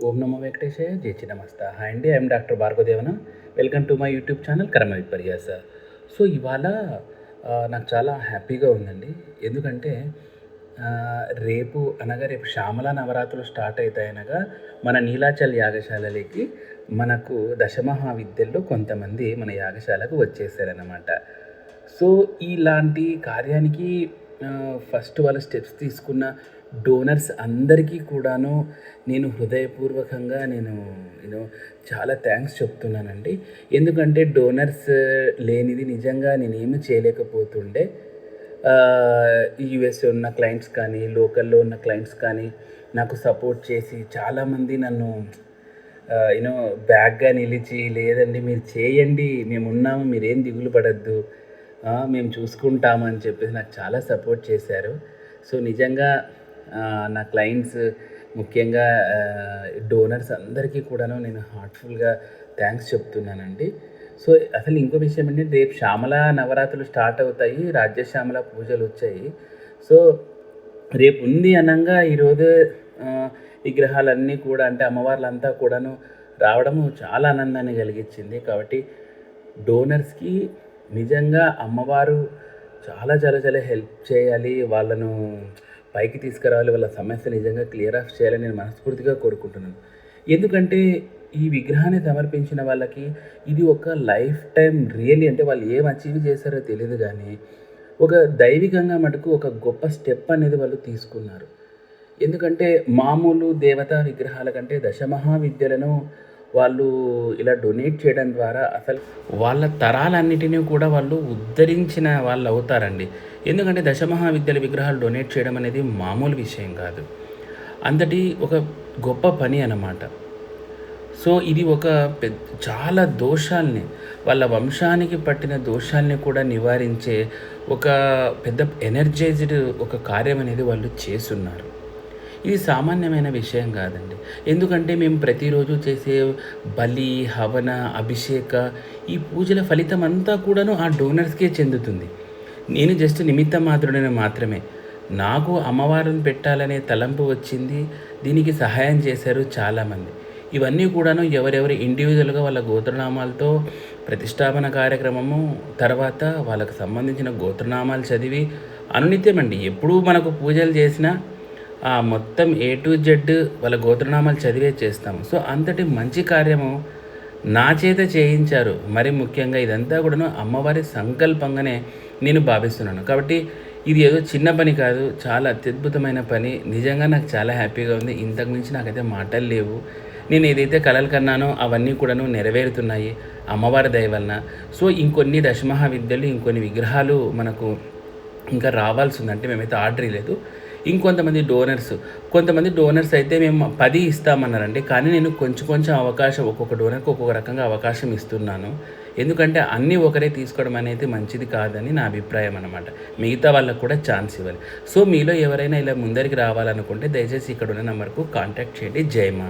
ఓం నమో వెంకటేశయ్య జై చిన్నమస్త. హాయ్ అండి I'm doctor Bhargavadevana. Welcome to my YouTube channel Karma Viparyasa. So ఇవాళ నాకు చాలా హ్యాపీగా ఉందండి. ఎందుకంటే రేపు అనగా రేపు శ్యామల నవరాత్రులు స్టార్ట్ అవుతాయనగా మన నీలాచల్ యాగశాలలోకి మనకు దశమహావిద్యల్లో కొంతమంది మన యాగశాలకు వచ్చేసారనమాట సో ఇలాంటి కార్యానికి ఫస్ట్ వాళ్ళ స్టెప్స్ తీసుకున్న డోనర్స్ అందరికీ కూడాను నేను హృదయపూర్వకంగా నేను నేను చాలా థ్యాంక్స్ చెప్తున్నానండి. ఎందుకంటే డోనర్స్ uh, లేనిది నిజంగా నేనేమి చేయలేకపోతుండే. Uh, యూఎస్ ఉన్న క్లయింట్స్ కానీ లోకల్లో ఉన్న క్లయింట్స్ కానీ నాకు సపోర్ట్ చేసి చాలామంది నన్ను uh, యూనో బ్యాగ్గా నిలిచి లేదండి మీరు చేయండి మేము ఉన్నాము మీరేం దిగులు పడద్దు. మేము చూసుకుంటామని చెప్పేసి నాకు చాలా సపోర్ట్ చేశారు. సో నిజంగా నా క్లయింట్స్ ముఖ్యంగా డోనర్స్ అందరికీ కూడాను నేను హార్ట్ఫుల్గా థ్యాంక్స్ చెప్తున్నానండి. సో అసలు ఇంకో విషయం ఏంటంటే రేపు శ్యామల నవరాత్రులు స్టార్ట్ అవుతాయి రాజ్యశ్యామల పూజలు వచ్చాయి. సో రేపు ఉంది అనంగా ఈరోజు ఆ, విగ్రహాలన్నీ కూడా అంటే అమ్మవార్లంతా కూడాను రావడము చాలా ఆనందాన్ని కలిగించింది. కాబట్టి డోనర్స్కి నిజంగా అమ్మవారు చాలా చాలా చాలా హెల్ప్ చేయాలి. వాళ్ళను పైకి తీసుకురావాలి. వాళ్ళ సమస్య నిజంగా క్లియర్ ఆఫ్ చేయాలని నేను మనస్ఫూర్తిగా కోరుకుంటున్నాను. ఎందుకంటే ఈ విగ్రహాన్ని సమర్పించిన వాళ్ళకి ఇది ఒక లైఫ్ టైం రియల్లీ అంటే వాళ్ళు ఏం అచీవ్ చేశారో తెలియదు కానీ ఒక దైవికంగా మటుకు ఒక గొప్ప స్టెప్ అనేది వాళ్ళు తీసుకున్నారు. ఎందుకంటే మామూలు దేవతా విగ్రహాల కంటే దశమహావిద్యలను వాళ్ళు ఇలా డొనేట్ చేయడం ద్వారా అసలు వాళ్ళ తరాలన్నిటినీ కూడా వాళ్ళు ఉద్ధరించిన వాళ్ళు అవుతారండి. ఎందుకంటే దశమహావిద్యాల విగ్రహాలు డొనేట్ చేయడం అనేది మామూలు విషయం కాదు. అంతటి ఒక గొప్ప పని అన్నమాట. సో ఇది ఒక పెద్ద చాలా దోషాల్ని వాళ్ళ వంశానికి పట్టిన దోషాల్ని కూడా నివారించే ఒక పెద్ద ఎనర్జైజ్డ్ ఒక కార్యం అనేది వాళ్ళు చేస్తున్నారు. ఇది సామాన్యమైన విషయం కాదండి. ఎందుకంటే మేము ప్రతిరోజు చేసే బలి హవన అభిషేక ఈ పూజల ఫలితం అంతా కూడాను ఆ డోనర్స్కే చెందుతుంది. నేను జస్ట్ నిమిత్త మాత్రుడని మాత్రమే. నాకు అమ్మవారిని పెట్టాలనే తలంపు వచ్చింది. దీనికి సహాయం చేశారు చాలామంది. ఇవన్నీ కూడాను ఎవరెవరు ఇండివిజువల్గా వాళ్ళ గోత్రనామాలతో ప్రతిష్టాపన కార్యక్రమము తర్వాత వాళ్ళకు సంబంధించిన గోత్రనామాలు చదివి అనునిత్యమండి ఎప్పుడూ మనకు పూజలు చేసినా మొత్తం ఏ టు జెడ్ వాళ్ళ గోత్రనామాలు చదివే చేస్తాము. సో అంతటి మంచి కార్యము నా చేత చేయించారు. మరి ముఖ్యంగా ఇదంతా కూడాను అమ్మవారి సంకల్పంగానే నేను భావిస్తున్నాను. కాబట్టి ఇది ఏదో చిన్న పని కాదు చాలా అత్యద్భుతమైన పని. నిజంగా నాకు చాలా హ్యాపీగా ఉంది. ఇంతకు మించి నాకైతే మాటలు లేవు. నేను ఏదైతే కలలు కన్నానో అవన్నీ కూడాను నెరవేరుతున్నాయి అమ్మవారి దయ వలన. సో ఇంకొన్ని దశమహా విద్యలు ఇంకొన్ని విగ్రహాలు మనకు ఇంకా రావాల్సి ఉందంటే మేమైతే ఆర్డర్ లేదు ఇంకొంతమంది డోనర్స్ కొంతమంది డోనర్స్ అయితే మేము పది ఇస్తామన్నారండి. కానీ నేను కొంచెం కొంచెం అవకాశం ఒక్కొక్క డోనర్కి ఒక్కొక్క రకంగా అవకాశం ఇస్తున్నాను. ఎందుకంటే అన్నీ ఒకరే తీసుకోవడం అనేది మంచిది కాదని నా అభిప్రాయం అనమాట మిగతా వాళ్ళకు కూడా ఛాన్స్ ఇవ్వాలి. సో మీలో ఎవరైనా ఇలా ముందరికి రావాలనుకుంటే దయచేసి ఇక్కడ ఉన్న నెంబర్కు కాంటాక్ట్ చేయండి. జయమా